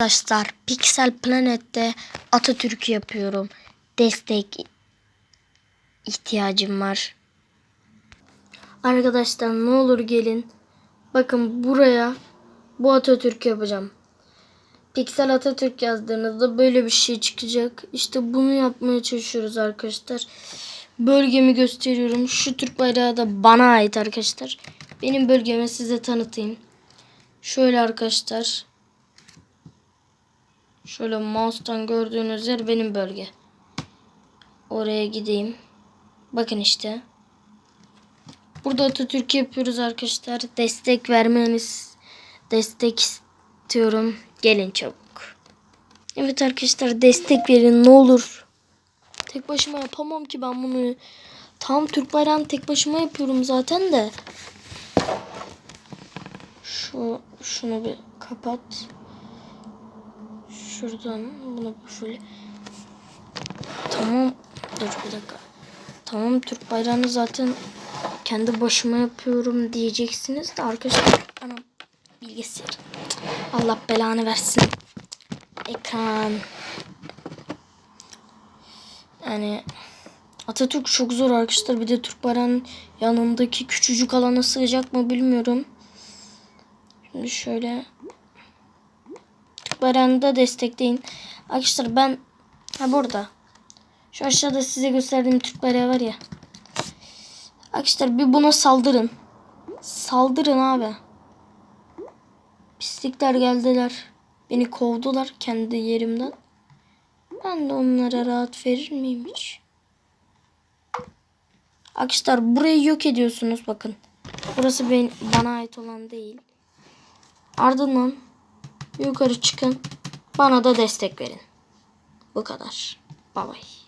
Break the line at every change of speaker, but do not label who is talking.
Arkadaşlar Pixel Planet'te Atatürk yapıyorum. Destek ihtiyacım var. Arkadaşlar ne olur gelin. Bakın buraya bu Atatürk yapacağım. Pixel Atatürk yazdığınızda böyle bir şey çıkacak. İşte bunu yapmaya çalışıyoruz arkadaşlar. Bölgemi gösteriyorum. Şu Türk bayrağı da bana ait arkadaşlar. Benim bölgemi size tanıtayım. Şöyle arkadaşlar. Şöyle mouse'tan gördüğünüz yer benim bölge. Oraya gideyim. Bakın işte. Burada Atatürk yapıyoruz arkadaşlar. Destek vermeniz destek istiyorum. Gelin çabuk. Evet arkadaşlar destek verin ne olur. Tek başıma yapamam ki ben bunu. Tam Türk bayrağını tek başıma yapıyorum zaten de. Şu şunu bir kapat. Şuradan bunu full. Tamam. Dur bir dakika. Tamam Türk bayrağını zaten kendi başıma yapıyorum diyeceksiniz de arkadaşlar ana bilgisayar. Allah belanı versin. Ekran. Yani Atatürk çok zor arkadaşlar. Bir de Türk bayrağının yanındaki küçücük alana sığacak mı bilmiyorum. Şimdi şöyle Bayrağını da destekleyin. Arkadaşlar ben ha burada. Şu aşağıda size gösterdiğim Türk bayrağı var ya. Arkadaşlar bir buna saldırın. Saldırın abi. Pislikler geldiler. Beni kovdular kendi yerimden. Ben de onlara rahat verir miyim hiç? Arkadaşlar burayı yok ediyorsunuz bakın. Burası ben, bana ait olan değil. Ardından yukarı çıkın. Bana da destek verin. Bu kadar. Bye bye.